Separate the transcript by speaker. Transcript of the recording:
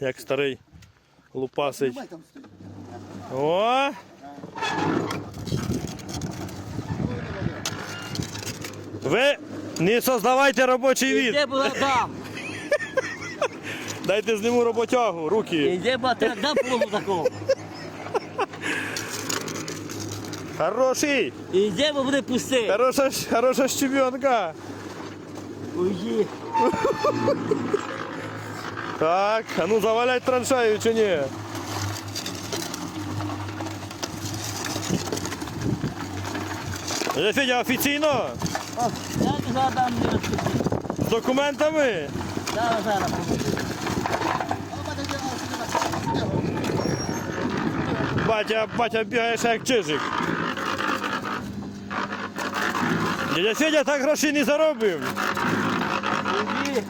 Speaker 1: як старий лупасить.
Speaker 2: Там.
Speaker 1: О! Ви не создавайте робочий від.
Speaker 3: Іде була дам.
Speaker 1: Дайте зніму роботягу, руки.
Speaker 3: Іде була дам полу такого.
Speaker 1: Хороший!
Speaker 3: Іде, бо буде пусти.
Speaker 1: Хороша, хороша щебенка.
Speaker 3: Уйди.
Speaker 1: Так, а ну завалять траншею чи ні? Федя, офіційно?
Speaker 3: О, Я не не
Speaker 1: З документами?
Speaker 3: Зараз, зараз.
Speaker 2: Батя.
Speaker 1: Батя, батя бігає ще як чижик. Дядя Федя так грошей не заробив.
Speaker 3: Уйди.